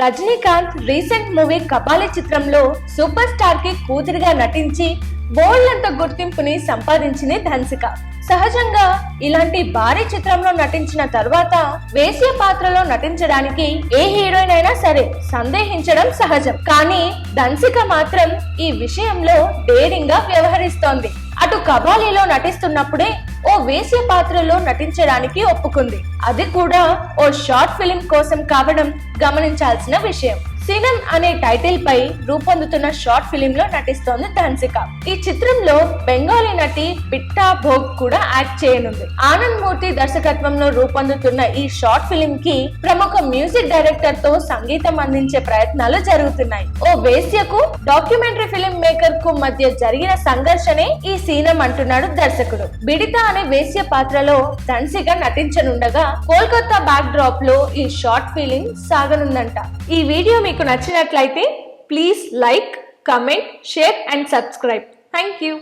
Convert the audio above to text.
Rajinikanth recent movie Kapali చిత్రంలో super స్టార్కి కూతురిగా నటించి బోల్డంత గుర్తింపుని సంపాదించింది ధన్సిక. సహజంగా ఇలాంటి భారీ చిత్రంలో నటించిన తర్వాత వేసే పాత్రలో నటించడానికి ఏ హీరోయిన్ అయినా సరే సందేహించడం సహజం. కానీ ధన్సిక మాత్రం ఈ విషయంలో డేరింగ్గా వ్యవహరిస్తోంది. కబాలీలో నటిస్తున్నప్పుడే ఓ వేశ్య పాత్రలో నటించడానికి ఒప్పుకుంది. అది కూడా ఓ షార్ట్ ఫిలిం కోసం కావడం గమనించాల్సిన విషయం. సినం అనే టైటిల్ పై రూపొందుతున్న షార్ట్ ఫిలిం లో నటిస్తోంది ధన్సిక. ఈ చిత్రంలో బెంగాలీ నటి పిట్టా భోగ్ కూడా యాక్ట్ చేయనుంది. ఆనంద్ మూర్తి దర్శకత్వంలో రూపొందుతున్న ఈ షార్ట్ ఫిలిం కి ప్రముఖ మ్యూజిక్ డైరెక్టర్తో సంగీతం అందించే ప్రయత్నాలు జరుగుతున్నాయి. ఓ వేశ్యకు డాక్యుమెంటరీ ఫిలిం మేకర్కు మధ్య జరిగిన సంఘర్షణే ఈ సీనం అంటున్నాడు దర్శకుడు. బిడిత అనే వేశ్య పాత్రలో ధన్సిక నటించనుండగా కోల్కతా బ్యాక్ డ్రాప్లో ఈ షార్ట్ ఫిలిం సాగనుందంట. ఈ వీడియో మీకు నచ్చినట్లయితే please like comment share and subscribe thank you